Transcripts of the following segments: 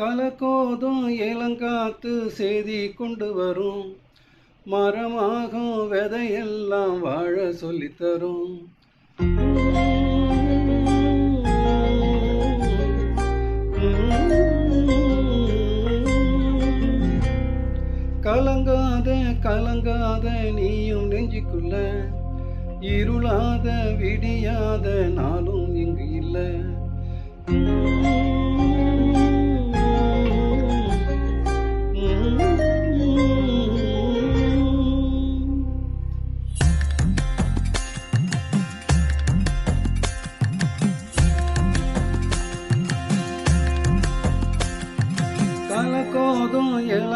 கலக்கோதும் இளங்காத்து செய்தி கொண்டு வரும். மரமாகும் விதையெல்லாம் வாழ சொல்லித்தரும் கலங்காத கலங்காத நீயும் நெஞ்சுக்குள்ள. இருளாத விடியாத நாளும் இங்கு இல்லை.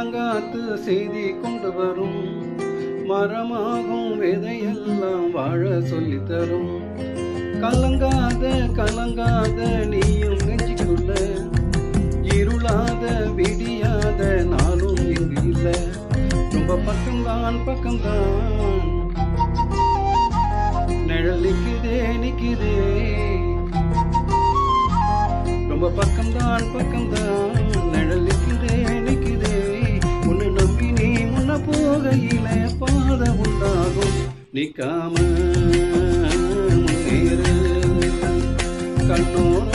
கலக்கோதும் செய்தி கொண்டு வரும். மரமாகும் விதையெல்லாம் வாழ சொல்லி தரும். கலங்காத கலங்காத நீயும் நெஞ்சுக்குள்ள. இருளாத விடியாத நாளும் இங்கு இல்ல. ரொம்ப பக்கம்தான் பக்கம்தான். நிழல் நிக்குதே நிக்குதே. ரொம்ப பக்கம்தான் பக்கம்தான். நிக்காம முன்னேறு. கண்ணோரோ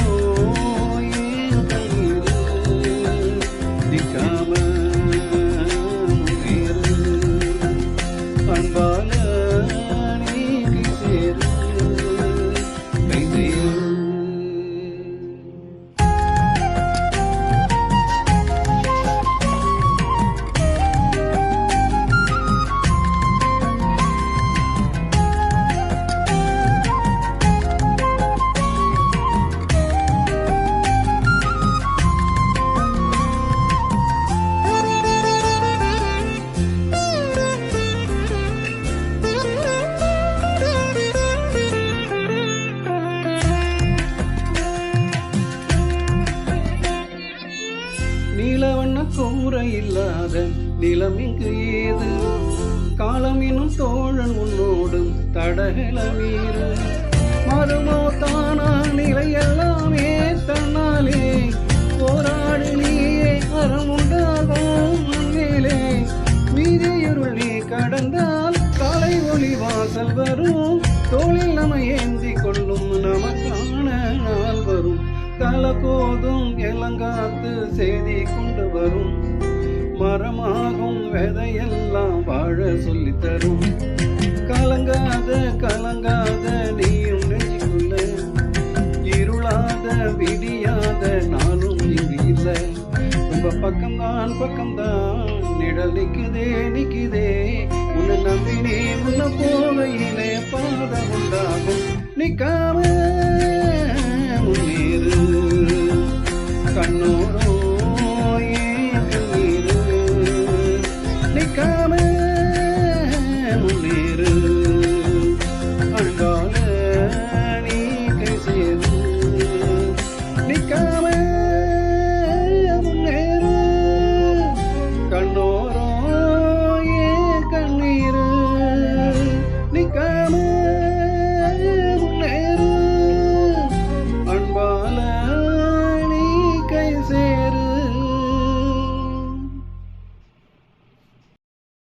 நீலவண்ண கூரை இல்லாத நிலம் இங்கு ஏது? காலம் எனும் தோழன் உன்னோடும் தடகள மீறு. மருமோ தானா நிலை எல்லாமே தன்னாலே போராடு நீயே அறம் உண்டாகும் மண்ணிலே மீதியுருள் நீ கடந்தால் காலை ஒளி வாசல் வரும் தோளில் நம்ம ஏன் கோதும் இளங்காத்து செய்தி கொண்டு வரும். மரமாகும் விதையெல்லாம் வாழ சொல்லி தரும். கலங்காத கலங்காத நீயும் நெஞ்சுக்குள்ள. இருளாத விடியாத நானும் இங்கு இல்லை. ரொம்ப பக்கம்தான் பக்கம்தான் நிழல் நிக்குதே நிக்குதே. உன்னை நம்பினே நீ முன்ன போகையிலே பாதம் உண்டாகும். நிக்காம Where, where